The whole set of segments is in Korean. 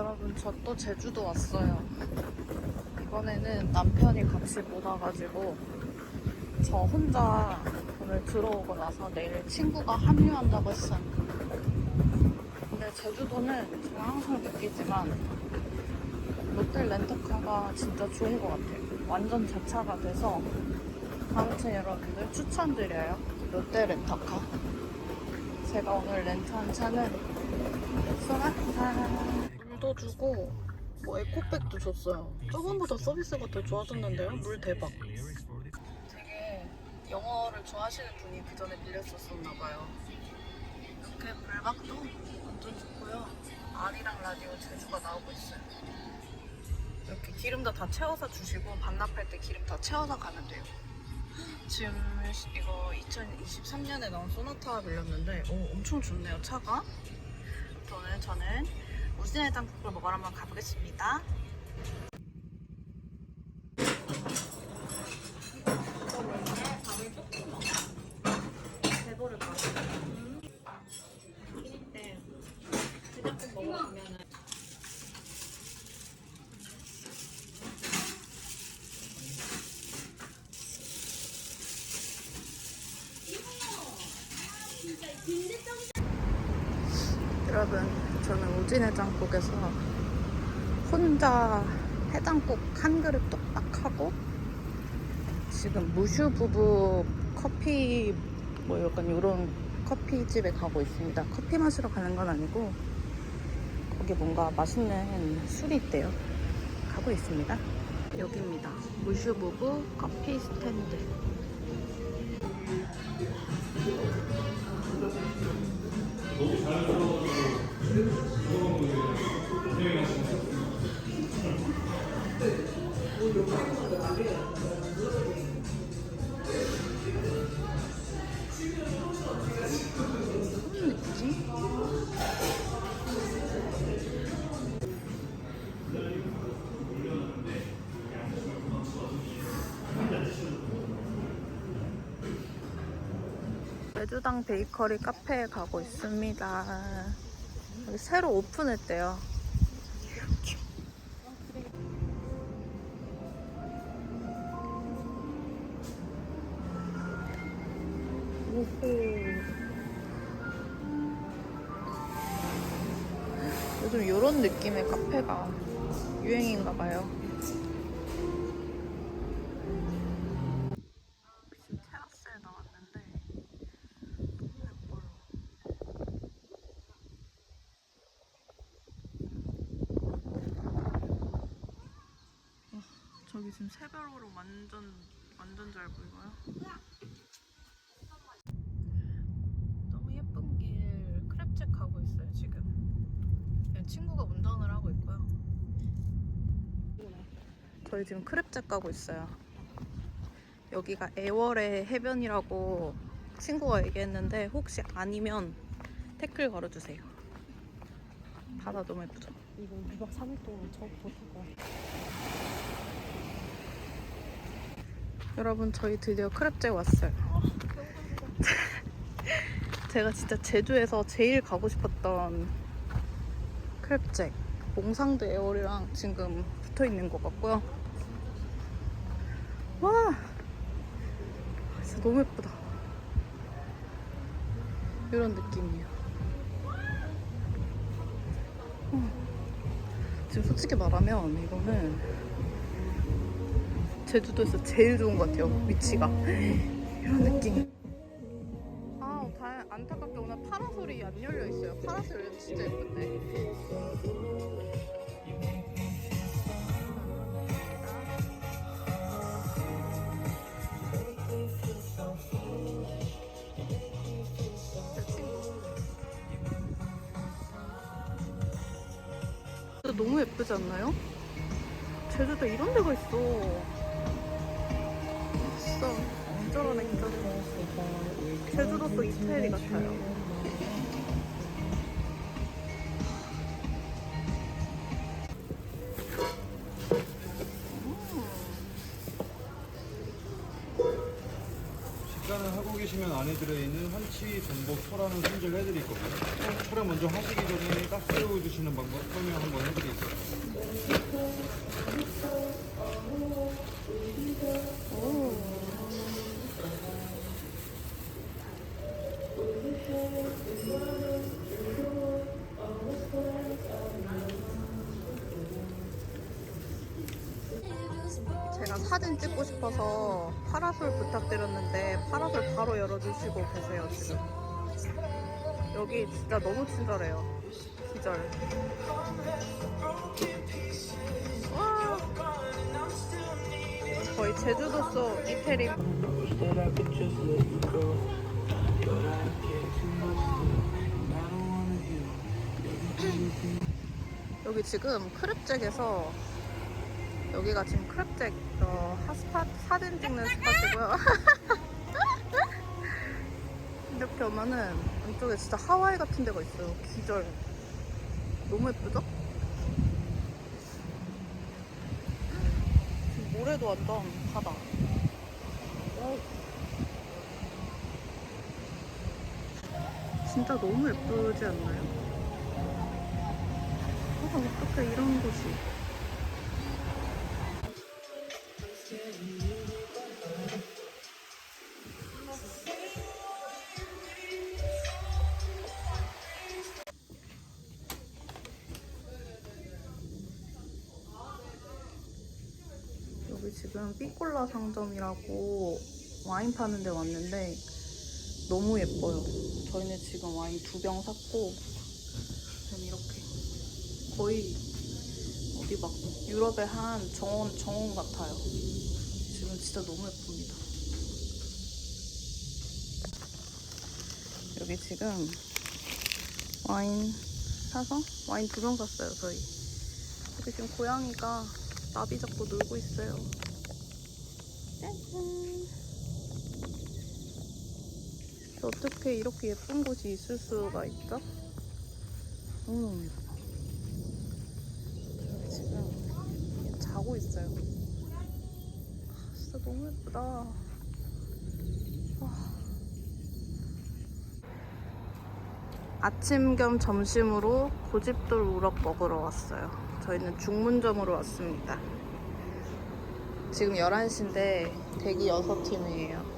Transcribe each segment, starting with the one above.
여러분 저 또 제주도 왔어요. 이번에는 남편이 같이 못 와가지고 저 혼자 오늘 들어오고 나서 내일 친구가 합류한다고 했어요. 근데 제주도는 제가 항상 느끼지만 롯데 렌터카가 진짜 좋은 것 같아요. 완전 자차가 돼서 아무튼 여러분들 추천드려요. 롯데 렌터카. 제가 오늘 렌트한 차는 소나타. 물도 주고 뭐 에코백도 줬어요. 저번보다 서비스가 더 좋아졌는데요? 물 대박. 되게 영어를 좋아하시는 분이 그 전에 빌렸었었나 봐요. 이렇게 불박도 완전 좋고요. 알이랑 라디오 제주가 나오고 있어요. 이렇게 기름도 다 채워서 주시고 반납할 때 기름 다 채워서 가면 돼요. 지금 이거 2023년에 나온 소나타 빌렸는데 오, 엄청 좋네요 차가. 오늘 저는 우진의 장국을 먹으러 한번 가보겠습니다. 대보를 봐. 때 제작국 먹으면은 여러분, 저는 우진해장국에서 혼자 해장국 한 그릇 뚝딱 하고 지금 무슈 부부 커피 뭐 약간 이런 커피집에 가고 있습니다. 커피 마시러 가는 건 아니고 거기 뭔가 맛있는 술이 있대요. 가고 있습니다. 여기입니다. 무슈 부부 커피 스탠드. 무 제주당 베이커리 카페에 가고 있습니다. 여기 새로 오픈했대요. 새별호로 완전 완전 잘 보이고요. 너무 예쁜 길 크랩잭 가고 있어요 지금. 그냥 친구가 운전을 하고 있고요. 저희 지금 크랩잭 가고 있어요. 여기가 애월의 해변이라고 친구가 얘기했는데 혹시 아니면 댓글 걸어주세요. 바다 너무 예쁘죠? 이거 2박 3일 동안 저 못하고 여러분 저희 드디어 크랩잭 왔어요. 제가 진짜 제주에서 제일 가고 싶었던 크랩잭 몽상도 에어리랑 지금 붙어 있는 것 같고요. 와 진짜 너무 예쁘다. 이런 느낌이에요. 어. 지금 솔직히 말하면 이거는 제주도에서 제일 좋은 것 같아요. 위치가 이런 느낌. 아, 다 안타깝게 오늘 파라솔이 안 열려 있어요. 파라솔 열려 진짜 예쁜데. 너무 예쁘지 않나요? 제주도 이런 데가 있어. 진짜 기절하네 기절. 제주도 또 이태리 같아요. 식사를 하고 계시면 안에 들어있는 한치 전복, 소라는 손질 해드릴 거고요. 소라 먼저 하시기 전에 가스새우 드시는 방법 설명 한번 해드릴게요. 제가 사진 찍고 싶어서 파라솔 부탁드렸는데 파라솔 바로 열어주시고 계세요 지금. 여기 진짜 너무 친절해요 기절. 와! 거의 제주도 속 이태리 여기 지금 크랩잭에서 여기가 지금 크랩잭 어, 핫스팟 사진 찍는 스팟이고요. 이렇게 오면은 안쪽에 진짜 하와이 같은 데가 있어요. 기절. 너무 예쁘죠? 지금 모래도 완전 바다. 와우. 진짜 너무 예쁘지 않나요? 아, 어떻게 이런 곳이. 여기 지금 삐콜라 상점이라고 와인 파는 데 왔는데 너무 예뻐요. 저희는 지금 와인 두 병 샀고 지금 이렇게 거의 어디 막 유럽의 한 정원 정원 같아요. 지금 진짜 너무 예쁩니다. 여기 지금 와인 사서 와인 두 병 샀어요 저희. 여기 지금 고양이가 나비 잡고 놀고 있어요. 짜잔. 어떻게 이렇게 예쁜 곳이 있을 수가 있죠? 너무너무 예뻐. 지금 얘 자고 있어요. 아, 진짜 너무 예쁘다. 와. 아침 겸 점심으로 고집돌 우럭 먹으러 왔어요. 저희는 중문점으로 왔습니다. 지금 11시인데 대기 6팀이에요.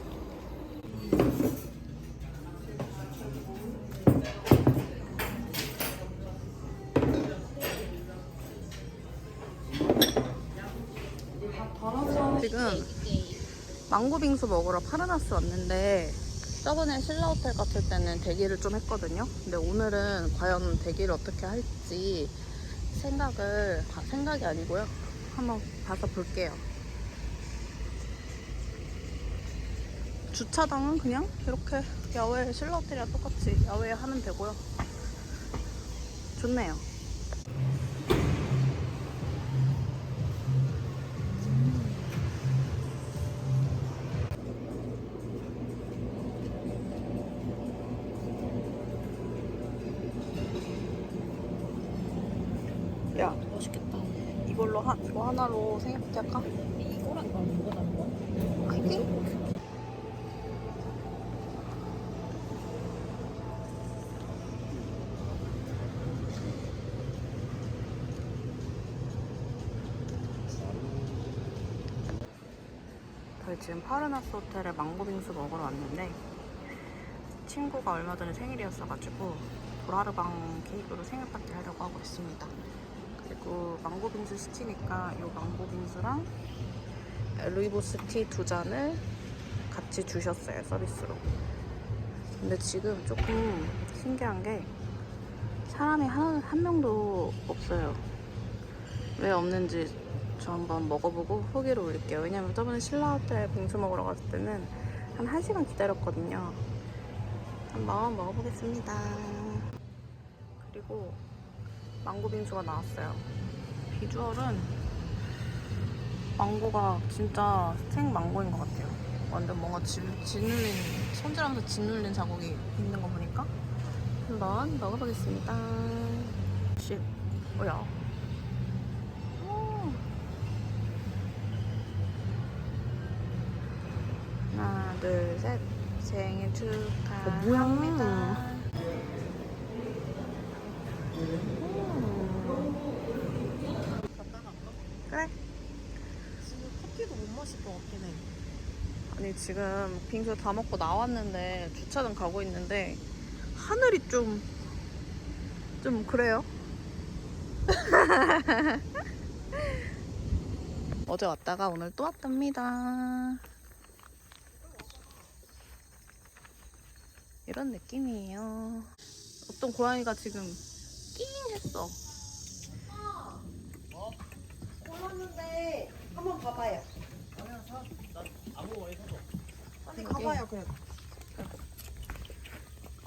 망고빙수 먹으러 파라나스 왔는데 저번에 신라호텔 갔을 때는 대기를 좀 했거든요. 근데 오늘은 과연 대기를 어떻게 할지 생각을 아, 생각이 아니고요. 한번 가서 볼게요. 주차장은 그냥 이렇게 야외 신라호텔이랑 똑같이 야외에 하면 되고요. 좋네요. 지금 파르나스 호텔에 망고빙수 먹으러 왔는데 친구가 얼마 전에 생일이었어가지고 도라르방 케이크로 생일 파티 하려고 하고 있습니다. 그리고 망고빙수 시키니까 이 망고빙수랑 루이보스 티 두 잔을 같이 주셨어요 서비스로 근데 지금 조금 신기한 게 사람이 한, 한 명도 없어요 왜 없는지 저 한번 먹어보고 후기를 올릴게요 왜냐면 저번에 신라 호텔 빙수 먹으러 갔을 때는 한 1시간 기다렸거든요 한번 먹어보겠습니다 그리고 망고 빙수가 나왔어요 비주얼은 망고가 진짜 생 망고인 것 같아요. 완전 뭔가 진, 짓눌린, 손질하면서 짓눌린 자국이 있는 거 보니까 한번 먹어보겠습니다. 씨, 뭐야? 둘, 셋. 생일 축하합니다. 그래. 지금 커피도 못 마실 것 같긴 해. 아니 지금 빙수 다 먹고 나왔는데 주차장 가고 있는데 하늘이 좀 좀 그래요. 어제 왔다가 오늘 또 왔답니다. 이런 느낌이에요. 어떤 고양이가 지금 낑 했어. 골랐는데 한번 봐봐요. 아니 가봐요 그래.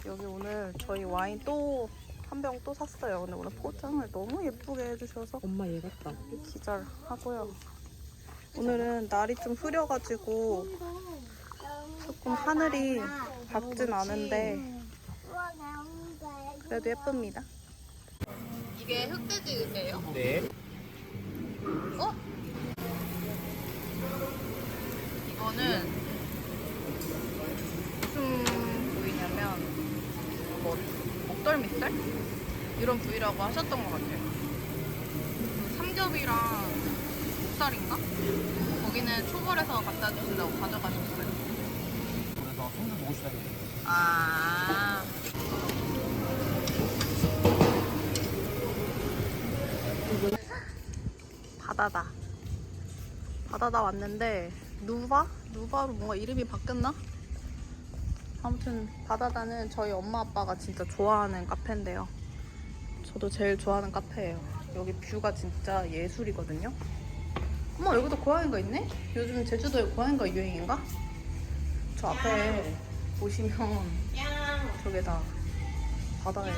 여기 오늘 저희 와인 또 한 병 또 샀어요. 근데 오늘 포장을 너무 예쁘게 해주셔서 엄마 얘 같다. 기절하고요. 오늘은 날이 좀 흐려가지고 조금 하늘이 밝진 않은데 그래도 예쁩니다. 이게 흑돼지 음이에요? 네. 어? 이거는 무슨 부위냐면 뭐 목덜미살? 이런 부위라고 하셨던 것 같아요. 그 삼겹이랑 목살인가? 거기는 초벌해서 갖다 주신다고 가져가셨어요. 그래서 손도 보고 시작했어요. 아. 바다다. 바다다 왔는데 누바? 누바로 뭔가 이름이 바뀌었나? 아무튼 바다다는 저희 엄마 아빠가 진짜 좋아하는 카페인데요. 저도 제일 좋아하는 카페예요. 여기 뷰가 진짜 예술이거든요. 어머 여기도 고양이가 있네? 요즘 제주도에 고양이가 유행인가? 저 앞에 보시면 저게 다 바다예요.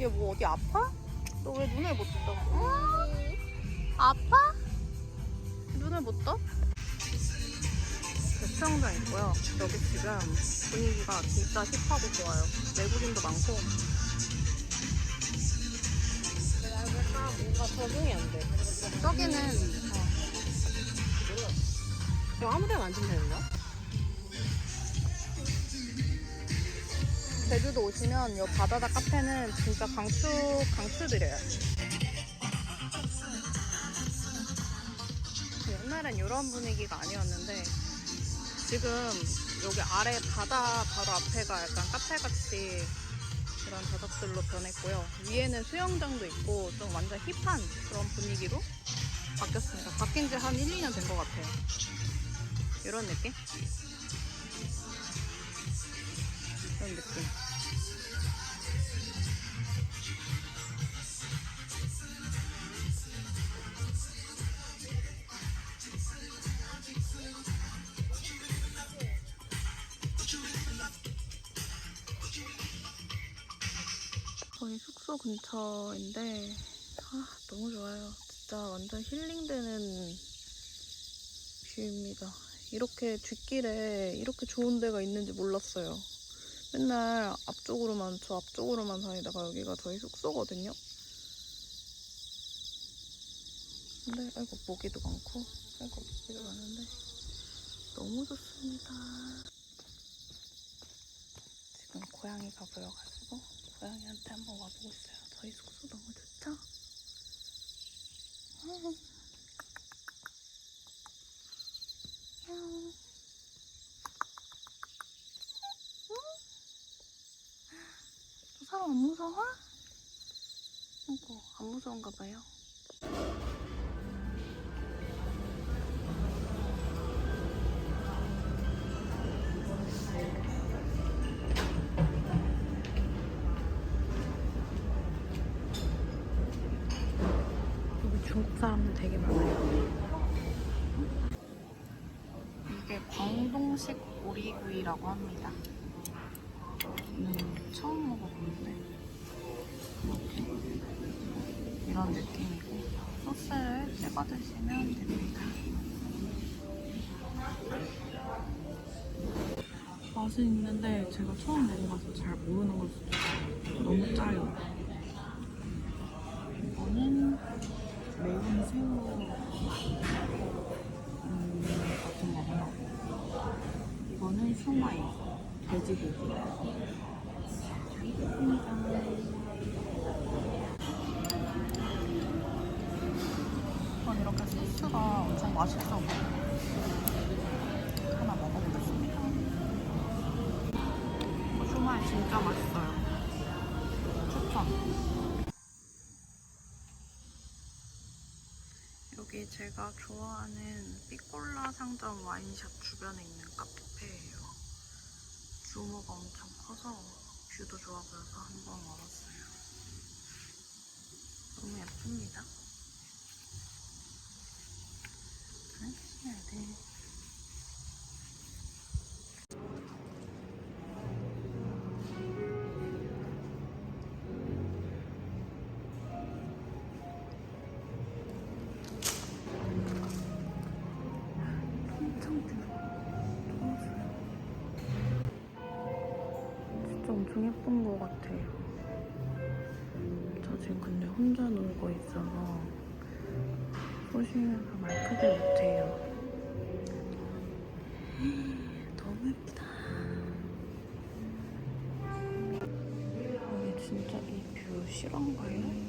얘 뭐 어디 아파? 너 왜 눈을 못 떠? 어? 아파? 눈을 못 떠? 네, 수영장 있고요. 여기 지금 분위기가 진짜 힙하고 좋아요. 외국인도 많고. 뭔가 적응이 안 돼. 저기는 어, 이거 아무 데나 앉으면 되는 거야? 제주도 오시면 이 바다다 카페는 진짜 강추 강추드려요. 옛날엔 이런 분위기가 아니었는데 지금 여기 아래 바다 바로 앞에가 약간 카페 같이 그런 좌석들로 변했고요. 위에는 수영장도 있고 좀 완전 힙한 그런 분위기로 바뀌었습니다. 바뀐 지 한 1, 2년 된 것 같아요. 이런 느낌? 이런 느낌. 저희 숙소 근처인데 아 너무 좋아요. 진짜 완전 힐링되는 뷰입니다. 이렇게 뒷길에 이렇게 좋은 데가 있는지 몰랐어요. 맨날 앞쪽으로만 저 앞쪽으로만 다니다가 여기가 저희 숙소거든요. 근데 아이고 모기도 많고 아이고 모기도 많은데 너무 좋습니다. 지금 고양이가 보여가지고 고양이한테 한번 와보고 있어요. 저희 숙소 너무 좋죠? 음. 저 사람 안 무서워? 아이고, 안 무서운가 봐요. 중국 사람들 되게 많아요. 이게 광동식 오리구이라고 합니다. 음, 처음 먹어보는데 이런 느낌이고 소스를 찍어 드시면 됩니다. 맛은 있는데 제가 처음 먹어봐서 잘 모르는 걸 수도 있어요. 너무 짜요. 슈마이 돼지고기. 맛있어 보여요 하나 먹어보겠습니다. 슈마이 진짜 맛있어요. 추천. 여기 제가 좋아하는 삐꼴라 상점 와인샵 주변에 있는 카페예요. 규모가 엄청 커서 뷰도 좋아 보여서 한번 와봤어요. 너무 예쁩니다. 잘 해야 돼. 지금 근데 혼자 놀고 있어서 소심해서 말 크게 못해요. 너무 예쁘다. 여기 진짜 이 뷰 실화인가요?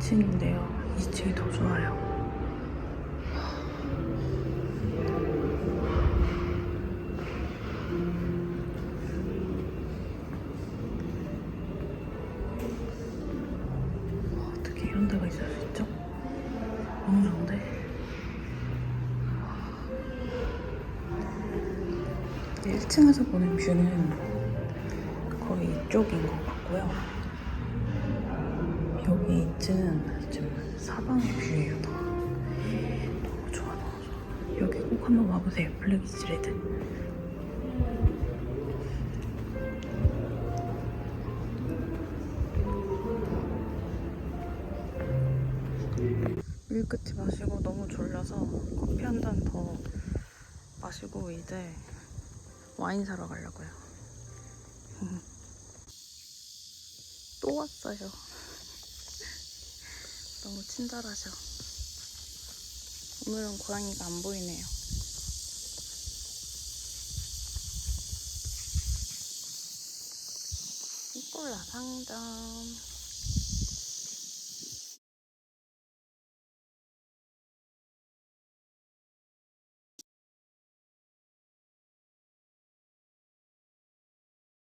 2층인데요. 2층이 더 좋아요. 와, 어떻게 이런 데가 있을 수 있죠? 너무 좋은데? 1층에서 보는 뷰는 거의 이쪽인 것 같고요. 2층은 지금 사방의 뷰예요. 다. 너무 좋아, 너무 좋아. 여기 꼭 한번 와보세요. 블랙이스레드. 밀크티 마시고 너무 졸려서 커피 한 잔 더 마시고 이제 와인 사러 가려고요. 또 왔어요. 너무 친절하셔. 오늘은 고양이가 안 보이네요. 이꼴라 상점.